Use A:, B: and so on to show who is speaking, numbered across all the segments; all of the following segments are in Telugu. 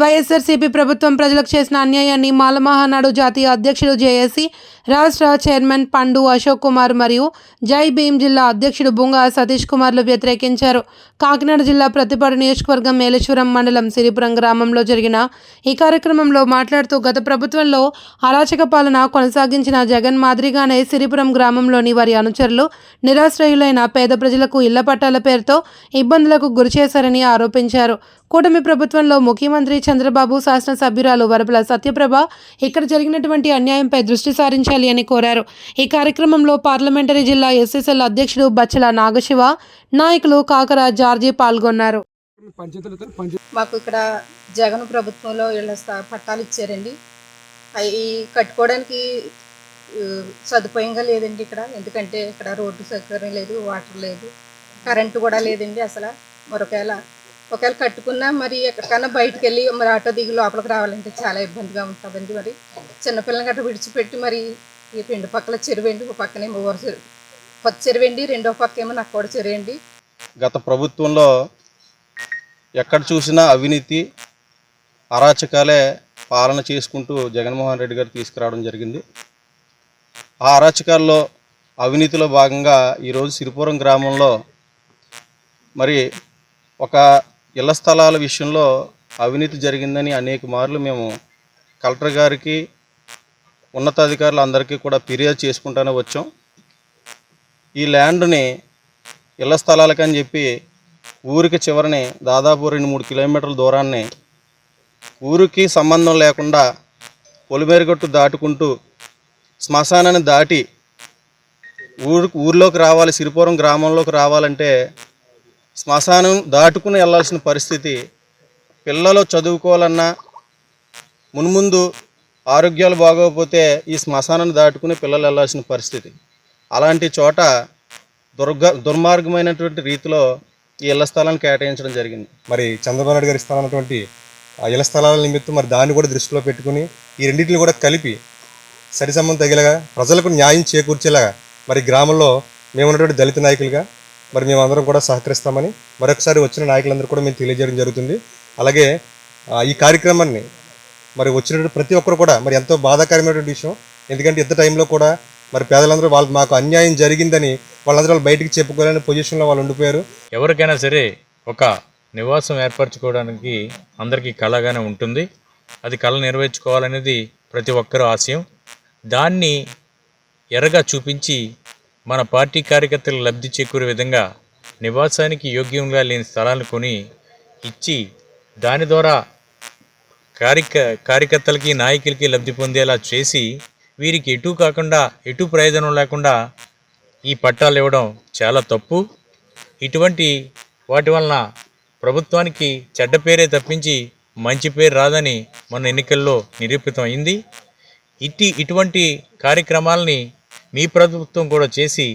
A: వైఎస్ఆర్సీపీ ప్రభుత్వం ప్రజలకు చేసిన అన్యాయాన్ని మాలమహానాడు జాతీయ అధ్యక్షుడు జేఏసీ రాష్ట్ర చైర్మన్ పండు అశోక్ కుమార్ మరియు జై భీం జిల్లా అధ్యక్షుడు బుంగా సతీష్ కుమార్లు వ్యతిరేకించారు. కాకినాడ జిల్లా ప్రతిపాడు నియోజకవర్గం మేలేశ్వరం మండలం సిరిపురం గ్రామంలో జరిగిన ఈ కార్యక్రమంలో మాట్లాడుతూ గత ప్రభుత్వంలో అరాచక పాలన కొనసాగించిన జగన్ మాదిరిగానే సిరిపురం గ్రామంలోని వారి అనుచరులు నిరాశ్రయులైన పేద ప్రజలకు ఇళ్ళ పట్టాల పేరుతో ఇబ్బందులకు గురిచేశారని ఆరోపించారు. కూటమి ప్రభుత్వంలో ముఖ్యమంత్రి చంద్రబాబు శాసనసభ్యురాలు వరపుల సత్యప్రభ ఇక్కడ జరిగినటువంటి అన్యాయంపై దృష్టి సారించాలి అని కోరారు. ఈ కార్యక్రమంలో పార్లమెంటరీ జిల్లా ఎస్ఎస్ఎల్ అధ్యక్షుడు బచ్చల నాగశివ నాయకులు కాకర జార్జీ పాల్గొన్నారు.
B: మాకు ఇక్కడ జగన్ ప్రభుత్వంలో ఇళ్ళ పట్టాలు ఇచ్చారండి. అవి కట్టుకోవడానికి సదుపాయంగా లేదండి ఇక్కడ. ఎందుకంటే ఇక్కడ రోడ్డు సౌకర్యం లేదు వాటర్ లేదు కరెంటు కూడా లేదండి అసలు. మరొకవేళ ఒకవేళ కట్టుకున్నా మరి ఎక్కడికైనా బయటకు వెళ్ళి మరి ఆటో దిగి లోపలికి రావాలంటే చాలా ఇబ్బందిగా ఉంటుందండి మరి. చిన్నపిల్లలు గట్రా విడిచిపెట్టి మరి ఈ రెండు పక్కల చెరువండి ఒక పక్కనేమో ఊర చెరువు. కొత్త చెరువండి రెండో పక్క ఏమో నాకు కూడా చెరువండి
C: గత ప్రభుత్వంలో ఎక్కడ చూసినా అవినీతి అరాచకాలే పాలన చేసుకుంటూ జగన్మోహన్ రెడ్డి గారు తీసుకురావడం జరిగింది. ఆ అరాచకాల్లో అవినీతిలో భాగంగా ఈరోజు సిరిపురం గ్రామంలో మరి ఒక ఇళ్ళ స్థలాల విషయంలో అవినీతి జరిగిందని అనేక మార్లు మేము కలెక్టర్ గారికి ఉన్నతాధికారులు అందరికీ కూడా ఫిర్యాదు చేసుకుంటూనే వచ్చాం. ఈ ల్యాండ్ని ఇళ్ళ స్థలాలకని చెప్పి ఊరికి చివరిని దాదాపు రెండు మూడు కిలోమీటర్ల దూరాన్ని ఊరికి సంబంధం లేకుండా పొలిమేరుగట్టు దాటుకుంటూ శ్మశానాన్ని దాటి ఊరు ఊర్లోకి రావాలి సిరిపురం గ్రామంలోకి రావాలంటే శ్మశానం దాటుకుని వెళ్ళాల్సిన పరిస్థితి పిల్లలు చదువుకోవాలన్నా మున్ముందు ఆరోగ్యాలు బాగోకపోతే ఈ శ్మశానాన్ని దాటుకుని పిల్లలు వెళ్ళాల్సిన పరిస్థితి. అలాంటి చోట దుర్గ దుర్మార్గమైనటువంటి రీతిలో ఈ ఇళ్ళ స్థలాన్ని కేటాయించడం జరిగింది.
D: మరి చంద్రబాబు నాయుడు గారు ఇస్తానన్నటువంటి ఆ ఇళ్ళ స్థలాల నిమిత్తం మరి దాన్ని కూడా దృష్టిలో పెట్టుకుని ఈ రెండింటిని కూడా కలిపి సరి సంబంధం తగిలేగా ప్రజలకు న్యాయం చేకూర్చేలాగా మరి గ్రామంలో మేము ఉన్నటువంటి దళిత నాయకులుగా మరి మేమందరం కూడా సహకరిస్తామని మరొకసారి వచ్చిన నాయకులందరూ కూడా మేము తెలియజేయడం జరుగుతుంది. అలాగే ఈ కార్యక్రమాన్ని మరి వచ్చినటువంటి ప్రతి ఒక్కరు కూడా మరి ఎంతో బాధాకరమైనటువంటి విషయం. ఎందుకంటే ఇంత టైంలో కూడా మరి పేదలందరూ వాళ్ళు మాకు అన్యాయం జరిగిందని వాళ్ళందరూ వాళ్ళు బయటికి చెప్పుకోలేని పొజిషన్లో వాళ్ళు ఉండిపోయారు.
E: ఎవరికైనా సరే ఒక నివాసం ఏర్పరచుకోవడానికి అందరికీ కళగానే ఉంటుంది. అది కళ నెరవేర్చుకోవాలనేది ప్రతి ఒక్కరూ ఆశయం. దాన్ని ఎర్రగా చూపించి మన పార్టీ కార్యకర్తలు లబ్ధి చేకూరే విధంగా నివాసానికి యోగ్యంగా లేని స్థలాలను కొని ఇచ్చి దాని ద్వారా కార్యక కార్యకర్తలకి నాయకులకి లబ్ధి పొందేలా చేసి వీరికి ఎటు కాకుండా ఎటు ప్రయోజనం లేకుండా ఈ పట్టాలు ఇవ్వడం చాలా తప్పు. ఇటువంటి వాటి వలన ప్రభుత్వానికి చెడ్డ పేరే తప్పించి మంచి పేరు రాదని మన ఎన్నికల్లో నిరూపితమైంది. ఇట్టి ఇటువంటి కార్యక్రమాలని మీ ప్రభుత్వం కూడా చేసి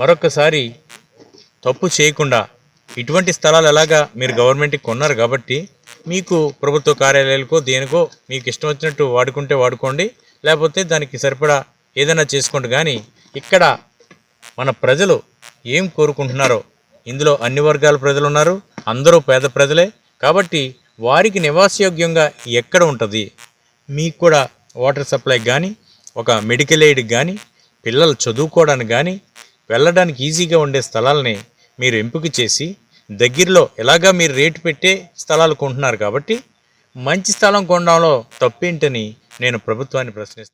E: మరొకసారి తప్పు చేయకుండా ఇటువంటి స్థలాలు ఎలాగా మీరు గవర్నమెంట్కి కొన్నారు కాబట్టి మీకు ప్రభుత్వ కార్యాలయాలకో దేనికో మీకు ఇష్టం వచ్చినట్టు వాడుకుంటే వాడుకోండి. లేకపోతే దానికి సరిపడా ఏదైనా చేసుకోండి. కానీ ఇక్కడ మన ప్రజలు ఏం కోరుకుంటున్నారో ఇందులో అన్ని వర్గాల ప్రజలు ఉన్నారు. అందరూ పేద ప్రజలే. కాబట్టి వారికి నివాసయోగ్యంగా ఎక్కడ ఉంటుంది? మీకు కూడా వాటర్ సప్లై కానీ ఒక మెడికల్ ఎయిడ్ కానీ పిల్లలు చదువుకోవడానికి కానీ వెళ్ళడానికి ఈజీగా ఉండే స్థలాలని మీరు ఎంపిక చేసి దగ్గరలో ఎలాగా మీరు రేటు పెట్టే స్థలాలు కొంటున్నారు కాబట్టి మంచి స్థలం కొనడంలో తప్పేంటని నేను ప్రభుత్వాన్ని ప్రశ్నిస్తాను